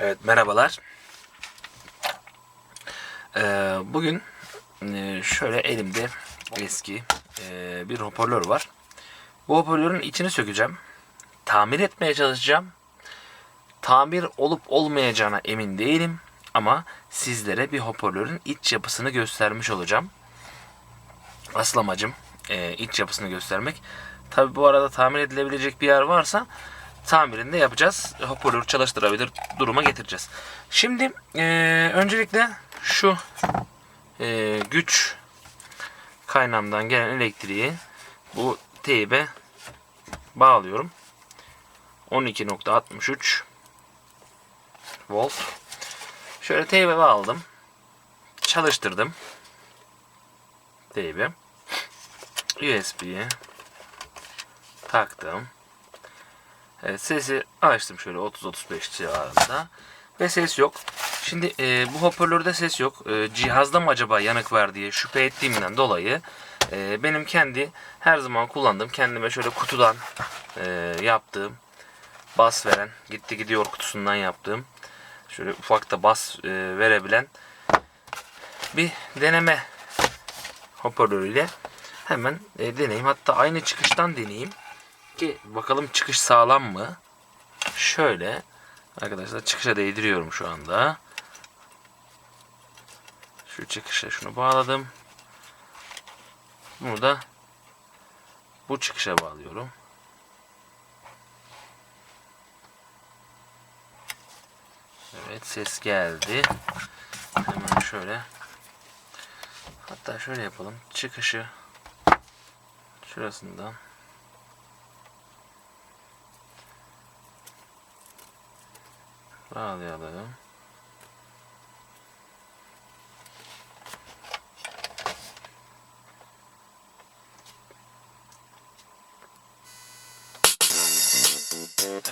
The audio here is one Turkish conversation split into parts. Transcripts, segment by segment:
Evet merhabalar. Ee, bugün e, şöyle elimde eski e, bir hoparlör var. Bu hoparlörün içini sökeceğim. Tamir etmeye çalışacağım. Tamir olup olmayacağına emin değilim. Ama sizlere bir hoparlörün iç yapısını göstermiş olacağım. Asıl amacım e, iç yapısını göstermek. Tabi bu arada tamir edilebilecek bir yer varsa tamirini de yapacağız. Hoparlörü çalıştırabilir duruma getireceğiz. Şimdi e, öncelikle şu e, güç kaynağımdan gelen elektriği bu teybe bağlıyorum. 12.63 volt. Şöyle teybe bağladım. Çalıştırdım. Teybe. USB'ye taktım. Evet, sesi açtım şöyle 30-35 civarında. Ve ses yok. Şimdi e, bu hoparlörde ses yok. E, cihazda mı acaba yanık var diye şüphe ettiğimden dolayı e, benim kendi her zaman kullandığım kendime şöyle kutudan e, yaptığım bas veren gitti gidiyor kutusundan yaptığım şöyle ufak da bas e, verebilen bir deneme hoparlörüyle hemen e, deneyeyim. Hatta aynı çıkıştan deneyeyim ki bakalım çıkış sağlam mı? Şöyle arkadaşlar çıkışa değdiriyorum şu anda. Şu çıkışa şunu bağladım. Bunu da bu çıkışa bağlıyorum. Evet ses geldi. Hemen şöyle hatta şöyle yapalım. Çıkışı şurasından bağlayalım.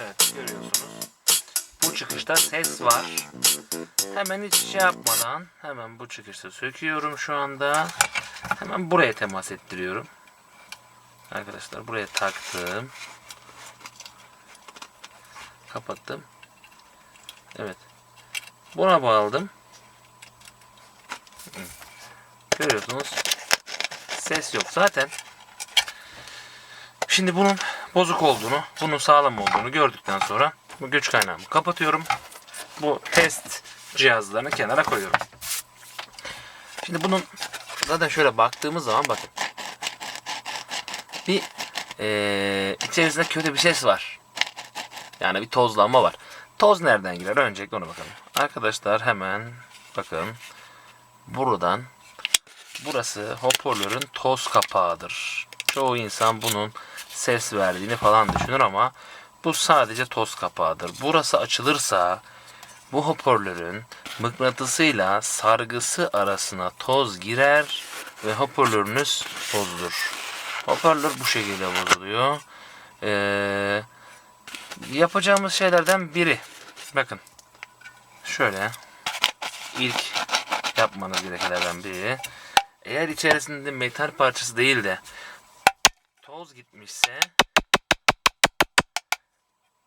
Evet görüyorsunuz. Bu çıkışta ses var. Hemen hiç şey yapmadan hemen bu çıkışta söküyorum şu anda. Hemen buraya temas ettiriyorum. Arkadaşlar buraya taktım. Kapattım. Evet. Buna bağladım. Görüyorsunuz. Ses yok. Zaten şimdi bunun bozuk olduğunu, bunun sağlam olduğunu gördükten sonra bu güç kaynağımı kapatıyorum. Bu test cihazlarını kenara koyuyorum. Şimdi bunun zaten şöyle baktığımız zaman bakın. Bir eee içerisinde kötü bir ses var. Yani bir tozlanma var. Toz nereden girer? Öncelikle ona bakalım. Arkadaşlar hemen bakın. Buradan burası hoparlörün toz kapağıdır. Çoğu insan bunun ses verdiğini falan düşünür ama bu sadece toz kapağıdır. Burası açılırsa bu hoparlörün mıknatısıyla sargısı arasına toz girer ve hoparlörünüz bozulur. Hoparlör bu şekilde bozuluyor. Ee, yapacağımız şeylerden biri. Bakın. Şöyle. ilk yapmanız gerekenlerden biri. Eğer içerisinde metal parçası değil de toz gitmişse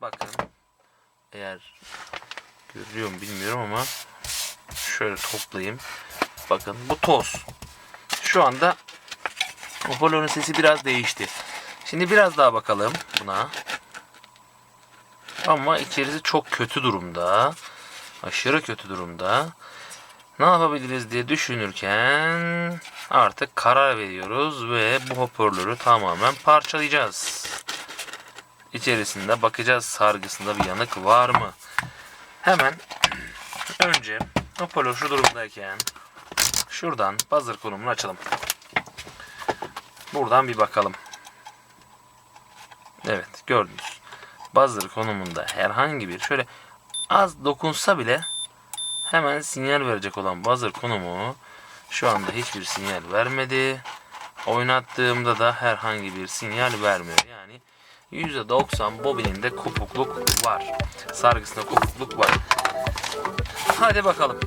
bakın eğer görüyor mu bilmiyorum ama şöyle toplayayım. Bakın bu toz. Şu anda hoparlörün sesi biraz değişti. Şimdi biraz daha bakalım buna. Ama içerisi çok kötü durumda. Aşırı kötü durumda. Ne yapabiliriz diye düşünürken artık karar veriyoruz ve bu hoparlörü tamamen parçalayacağız. İçerisinde bakacağız sargısında bir yanık var mı? Hemen önce hoparlör şu durumdayken şuradan buzzer konumunu açalım. Buradan bir bakalım. Evet gördünüz buzzer konumunda herhangi bir şöyle az dokunsa bile hemen sinyal verecek olan buzzer konumu şu anda hiçbir sinyal vermedi. Oynattığımda da herhangi bir sinyal vermiyor. Yani %90 bobininde kopukluk var. Sargısında kopukluk var. Hadi bakalım.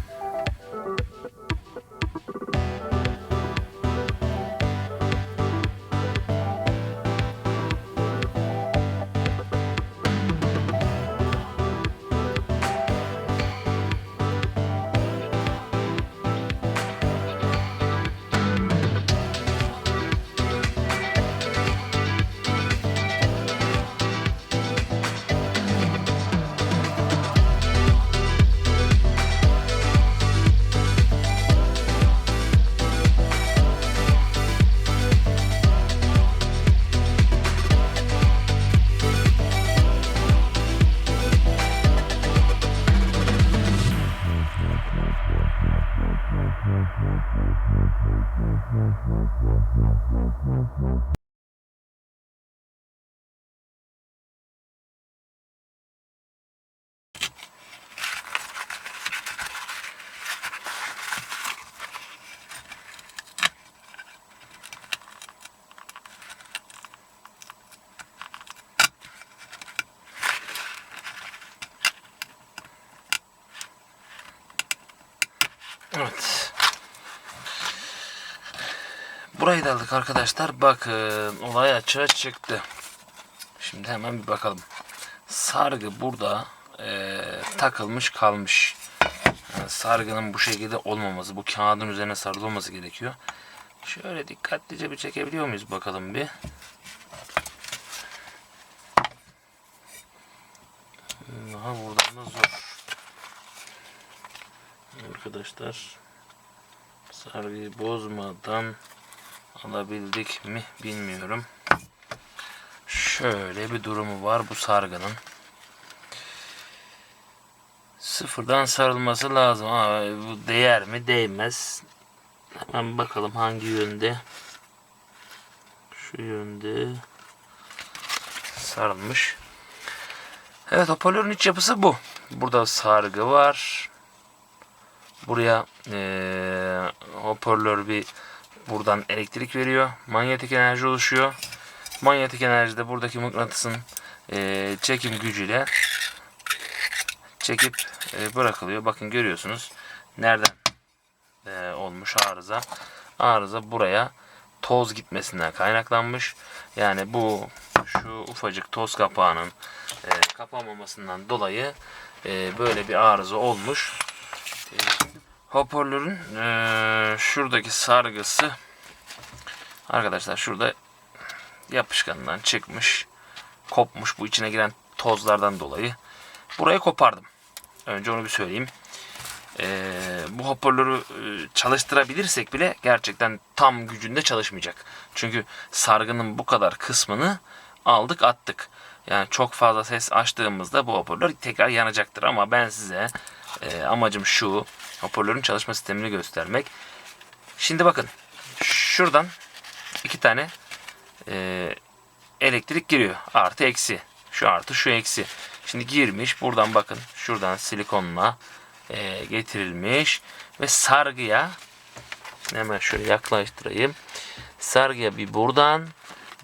Burayı da aldık arkadaşlar. Bakın olay açığa çıktı. Şimdi hemen bir bakalım. Sargı burada eee, takılmış kalmış. Yani sargının bu şekilde olmaması, bu kağıdın üzerine sarılı olması gerekiyor. Şöyle dikkatlice bir çekebiliyor muyuz bakalım bir. Daha buradan da zor. Arkadaşlar sargıyı bozmadan alabildik mi bilmiyorum. Şöyle bir durumu var bu sargının. Sıfırdan sarılması lazım ama bu değer mi değmez. Hemen bakalım hangi yönde. Şu yönde sarılmış. Evet hoparlörün iç yapısı bu. Burada sargı var. Buraya eee hoparlör bir buradan elektrik veriyor. Manyetik enerji oluşuyor. Manyetik enerji de buradaki mıknatısın eee, çekim gücüyle çekip eee, bırakılıyor. Bakın görüyorsunuz. Nereden eee, olmuş arıza. Arıza buraya toz gitmesinden kaynaklanmış. Yani bu şu ufacık toz kapağının eee, kapanmamasından dolayı eee, böyle bir arıza olmuş. Hoparlörün eee, şuradaki sargısı. Arkadaşlar şurada yapışkanından çıkmış kopmuş bu içine giren tozlardan dolayı. Burayı kopardım. Önce onu bir söyleyeyim. Eee, bu hoparlörü eee, çalıştırabilirsek bile gerçekten tam gücünde çalışmayacak. Çünkü sargının bu kadar kısmını aldık attık. Yani çok fazla ses açtığımızda bu hoparlör tekrar yanacaktır. Ama ben size eee, amacım şu hoparlörün çalışma sistemini göstermek şimdi bakın şuradan iki tane eee, elektrik giriyor. Artı eksi. Şu artı şu eksi. Şimdi girmiş. Buradan bakın. Şuradan silikonla eee, getirilmiş. Ve sargıya hemen şöyle yaklaştırayım. Sargıya bir buradan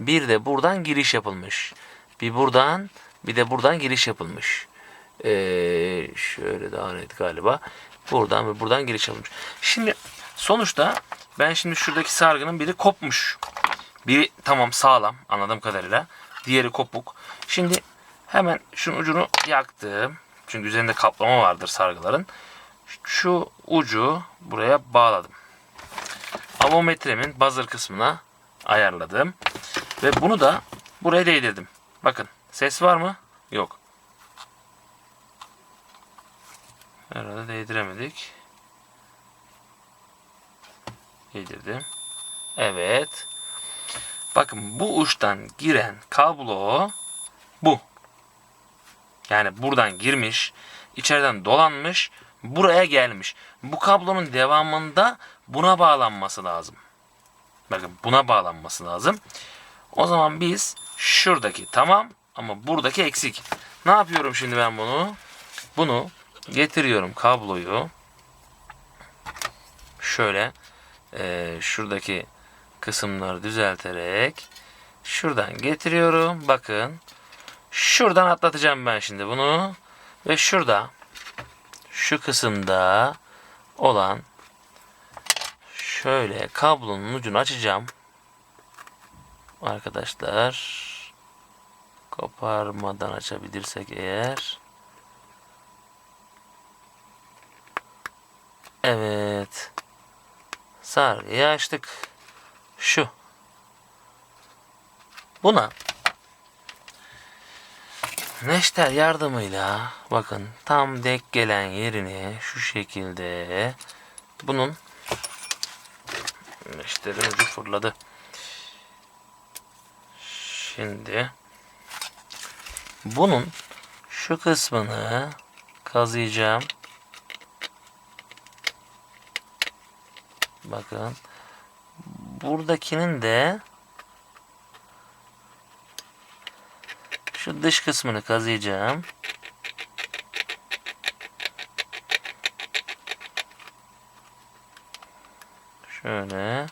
bir de buradan giriş yapılmış. Bir buradan bir de buradan giriş yapılmış. Eee, şöyle daha net galiba. Buradan ve buradan giriş yapılmış. Şimdi sonuçta ben şimdi şuradaki sargının biri kopmuş. Biri tamam sağlam anladığım kadarıyla. Diğeri kopuk. Şimdi hemen şunun ucunu yaktım. Çünkü üzerinde kaplama vardır sargıların. Şu ucu buraya bağladım. Avometremin buzzer kısmına ayarladım. Ve bunu da buraya değdirdim. Bakın ses var mı? Yok. Herhalde değdiremedik. Değdirdim. Evet. Bakın bu uçtan giren kablo bu. Yani buradan girmiş, içeriden dolanmış, buraya gelmiş. Bu kablonun devamında buna bağlanması lazım. Bakın buna bağlanması lazım. O zaman biz şuradaki tamam ama buradaki eksik. Ne yapıyorum şimdi ben bunu? Bunu getiriyorum kabloyu. Şöyle eee, şuradaki kısımları düzelterek şuradan getiriyorum. Bakın. Şuradan atlatacağım ben şimdi bunu. Ve şurada şu kısımda olan şöyle kablonun ucunu açacağım. Arkadaşlar koparmadan açabilirsek eğer Evet. Sargıyı açtık. Şu. Buna neşter yardımıyla bakın tam denk gelen yerini şu şekilde bunun neşterin ucu fırladı. Şimdi bunun şu kısmını kazıyacağım. Bakın buradakinin de şu dış kısmını kazıyacağım. Şöyle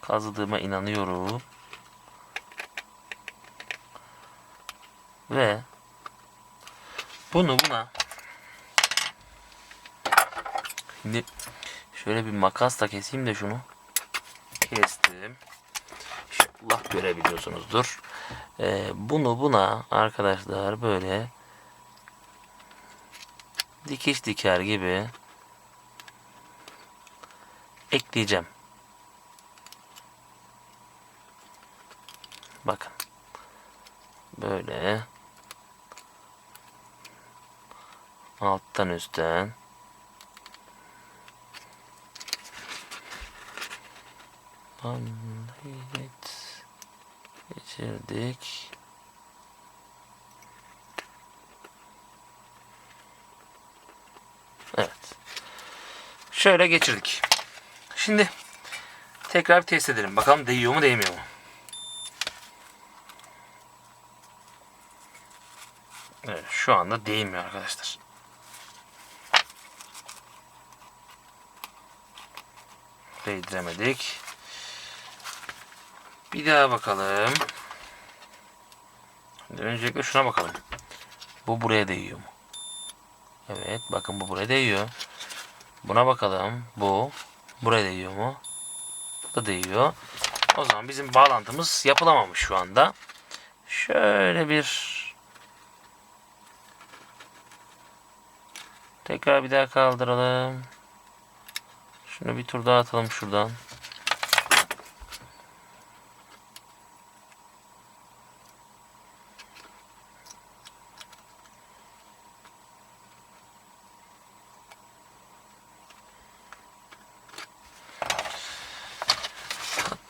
kazıdığıma inanıyorum. Ve bunu buna Şimdi şöyle bir makasla keseyim de şunu. Kestim. İnşallah görebiliyorsunuzdur. Ee, bunu buna arkadaşlar böyle dikiş diker gibi ekleyeceğim. Bakın. Böyle alttan üstten Evet. Geçirdik. Evet. Şöyle geçirdik. Şimdi tekrar bir test edelim. Bakalım değiyor mu değmiyor mu? Evet, şu anda değmiyor arkadaşlar. Değdiremedik. Bir daha bakalım. Öncelikle şuna bakalım. Bu buraya değiyor mu? Evet bakın bu buraya değiyor. Buna bakalım. Bu buraya değiyor mu? Bu da değiyor. O zaman bizim bağlantımız yapılamamış şu anda. Şöyle bir tekrar bir daha kaldıralım. Şunu bir tur daha atalım şuradan.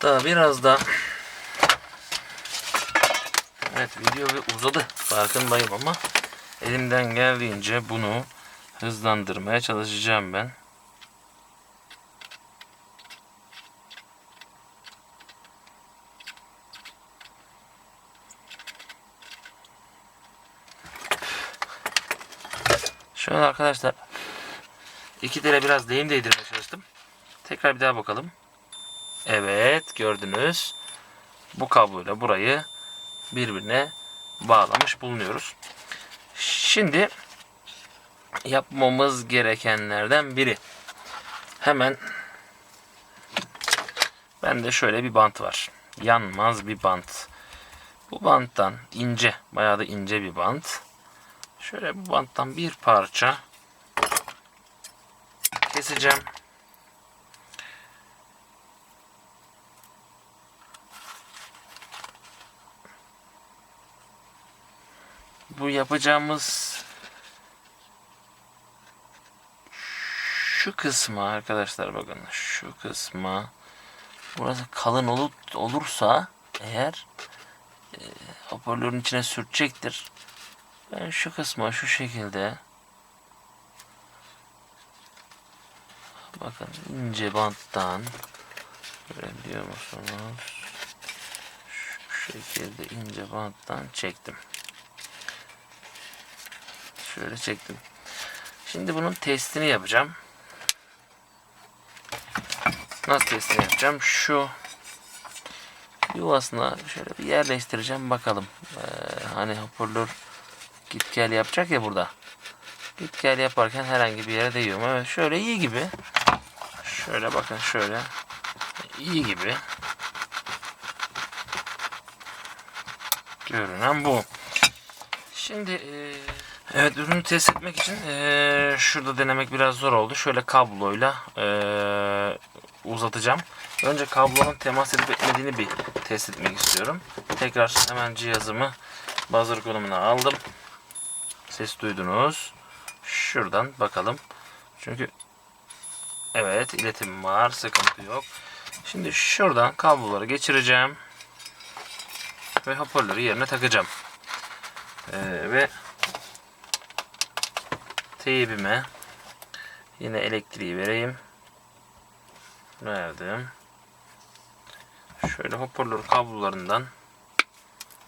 Hatta biraz da Evet video bir uzadı farkındayım ama elimden geldiğince bunu hızlandırmaya çalışacağım ben. Şöyle arkadaşlar iki tane biraz deyim değdirmeye çalıştım. Tekrar bir daha bakalım. Evet gördünüz. Bu kabloyla burayı birbirine bağlamış bulunuyoruz. Şimdi yapmamız gerekenlerden biri. Hemen bende şöyle bir bant var. Yanmaz bir bant. Bu banttan ince, bayağı da ince bir bant. Şöyle bu banttan bir parça keseceğim. Bu yapacağımız şu kısmı arkadaşlar bakın şu kısma burası kalın olup olursa eğer e, hoparlörün içine sürtecektir. Ben şu kısma şu şekilde bakın ince banttan görebiliyor musunuz? Şu şekilde ince banttan çektim. Şöyle çektim. Şimdi bunun testini yapacağım. Nasıl testini yapacağım? Şu yuvasına şöyle bir yerleştireceğim bakalım. Ee, hani hoparlör git gel yapacak ya burada. Git gel yaparken herhangi bir yere değiyor mu? Evet şöyle iyi gibi. Şöyle bakın şöyle. iyi gibi. Görünen bu. Şimdi e, evet ürünü test etmek için e, şurada denemek biraz zor oldu. Şöyle kabloyla e, uzatacağım. Önce kablonun temas edip etmediğini bir test etmek istiyorum. Tekrar hemen cihazımı buzzer konumuna aldım. Ses duydunuz. Şuradan bakalım. Çünkü evet iletim var. Sıkıntı yok. Şimdi şuradan kabloları geçireceğim. Ve hoparlörü yerine takacağım. Ee, ve teybime yine elektriği vereyim. Verdim. Şöyle hoparlör kablolarından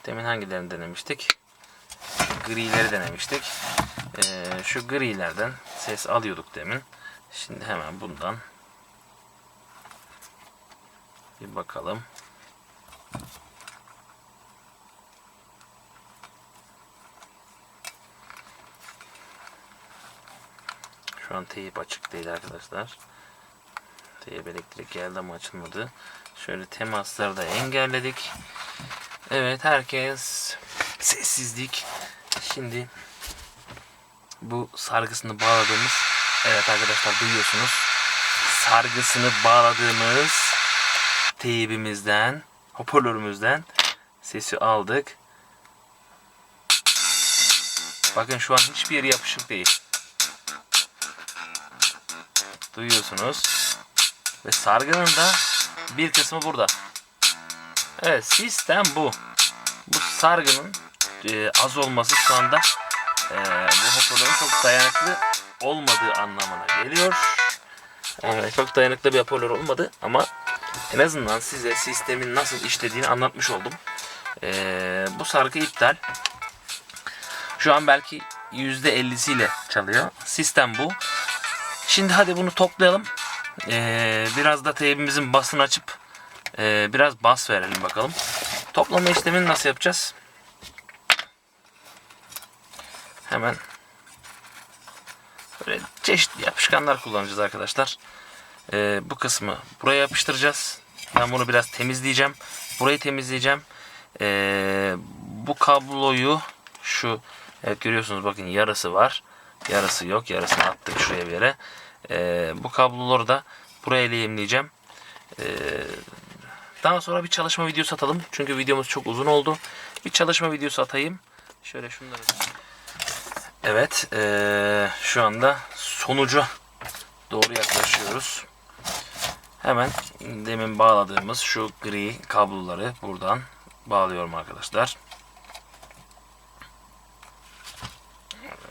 demin hangilerini denemiştik? Grileri denemiştik. Ee, şu grilerden ses alıyorduk demin. Şimdi hemen bundan bir bakalım. Şu an teyip açık değil arkadaşlar. Teyip elektrik geldi ama açılmadı. Şöyle temasları da engelledik. Evet herkes sessizlik. Şimdi bu sargısını bağladığımız evet arkadaşlar duyuyorsunuz. Sargısını bağladığımız teybimizden hoparlörümüzden sesi aldık. Bakın şu an hiçbir yeri yapışık değil. Duyuyorsunuz. Ve sargının da bir kısmı burada. Evet sistem bu. Bu sargının e, az olması şu anda e, bu hoparlörün çok dayanıklı olmadığı anlamına geliyor. Evet, çok dayanıklı bir hoparlör olmadı ama en azından size sistemin nasıl işlediğini anlatmış oldum. E, bu sargı iptal. Şu an belki %50'siyle çalıyor. Sistem bu. Şimdi hadi bunu toplayalım. Ee, biraz da teybimizin basını açıp e, biraz bas verelim bakalım. Toplama işlemini nasıl yapacağız? Hemen böyle çeşitli yapışkanlar kullanacağız arkadaşlar. Ee, bu kısmı buraya yapıştıracağız. Ben bunu biraz temizleyeceğim. Burayı temizleyeceğim. Ee, bu kabloyu şu evet görüyorsunuz bakın yarısı var. Yarısı yok. Yarısını attık şuraya bir yere. Ee, bu kabloları da buraya lehimleyeceğim. Ee, daha sonra bir çalışma videosu atalım. Çünkü videomuz çok uzun oldu. Bir çalışma videosu atayım. Şöyle şunları. Evet. ee, şu anda sonuca doğru yaklaşıyoruz. Hemen demin bağladığımız şu gri kabloları buradan bağlıyorum arkadaşlar.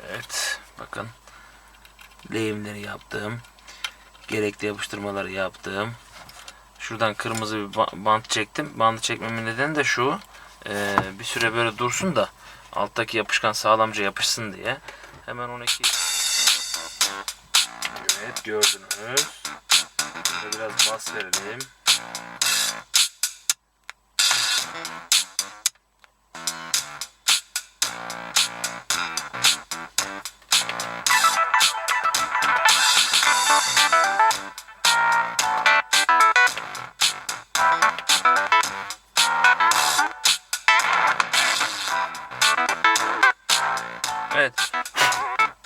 Evet. Bakın. Lehimleri yaptım. Gerekli yapıştırmaları yaptım. Şuradan kırmızı bir ba- bant çektim. Bandı çekmemin nedeni de şu. ee, bir süre böyle dursun da alttaki yapışkan sağlamca yapışsın diye. Hemen 12 Evet gördünüz. Burada biraz bas verelim.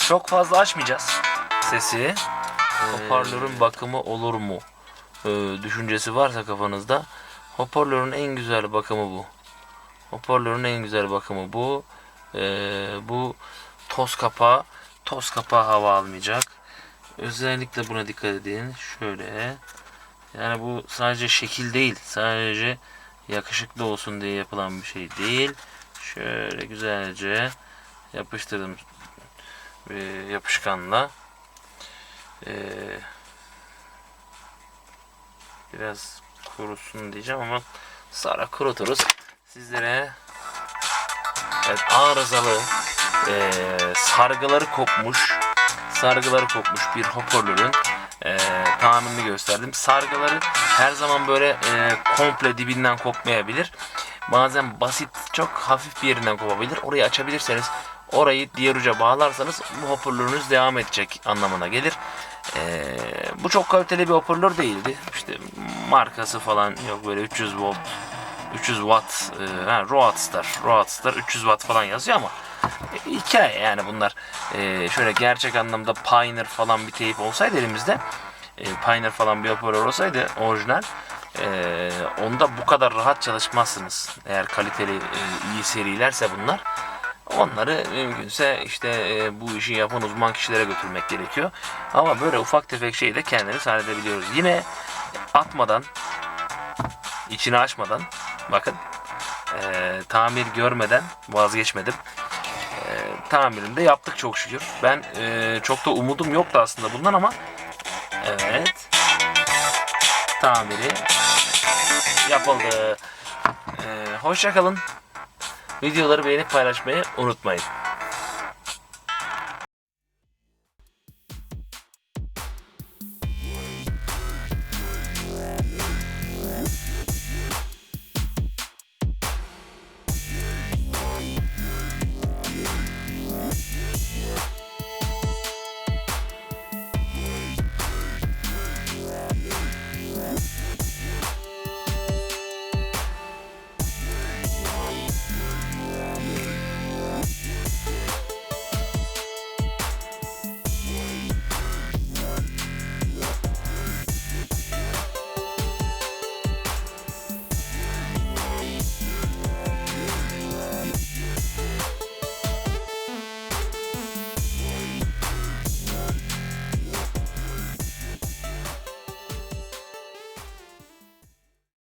Çok fazla açmayacağız sesi. Hoparlörün bakımı olur mu? Ee, düşüncesi varsa kafanızda. Hoparlörün en güzel bakımı bu. Hoparlörün en güzel bakımı bu. Ee, bu toz kapağı. Toz kapağı hava almayacak. Özellikle buna dikkat edin. Şöyle. Yani bu sadece şekil değil. Sadece yakışıklı olsun diye yapılan bir şey değil. Şöyle güzelce yapıştırdım e, yapışkanla. E, biraz kurusun diyeceğim ama sonra kuruturuz. Sizlere evet, arızalı e, sargıları kopmuş sargıları kopmuş bir hoparlörün e, tahminini gösterdim. Sargıları her zaman böyle e, komple dibinden kopmayabilir. Bazen basit çok hafif bir yerinden kopabilir. Orayı açabilirseniz orayı diğer uca bağlarsanız bu hoparlörünüz devam edecek anlamına gelir. Ee, bu çok kaliteli bir hoparlör değildi. İşte markası falan yok böyle 300 volt 300 watt e, ha, Roadstar Roadstar 300 watt falan yazıyor ama e, hikaye yani bunlar e, şöyle gerçek anlamda Pioneer falan bir teyip olsaydı elimizde e, Pioneer falan bir hoparlör olsaydı orijinal e, onda bu kadar rahat çalışmazsınız. Eğer kaliteli e, iyi serilerse bunlar Onları mümkünse işte e, bu işi yapan uzman kişilere götürmek gerekiyor. Ama böyle ufak tefek şeyi de kendimiz halledebiliyoruz. Yine atmadan, içini açmadan, bakın e, tamir görmeden vazgeçmedim. E, tamirini de yaptık çok şükür. Ben e, çok da umudum yoktu aslında bundan ama evet tamiri yapıldı. E, hoşça kalın. Videoları beğenip paylaşmayı unutmayın.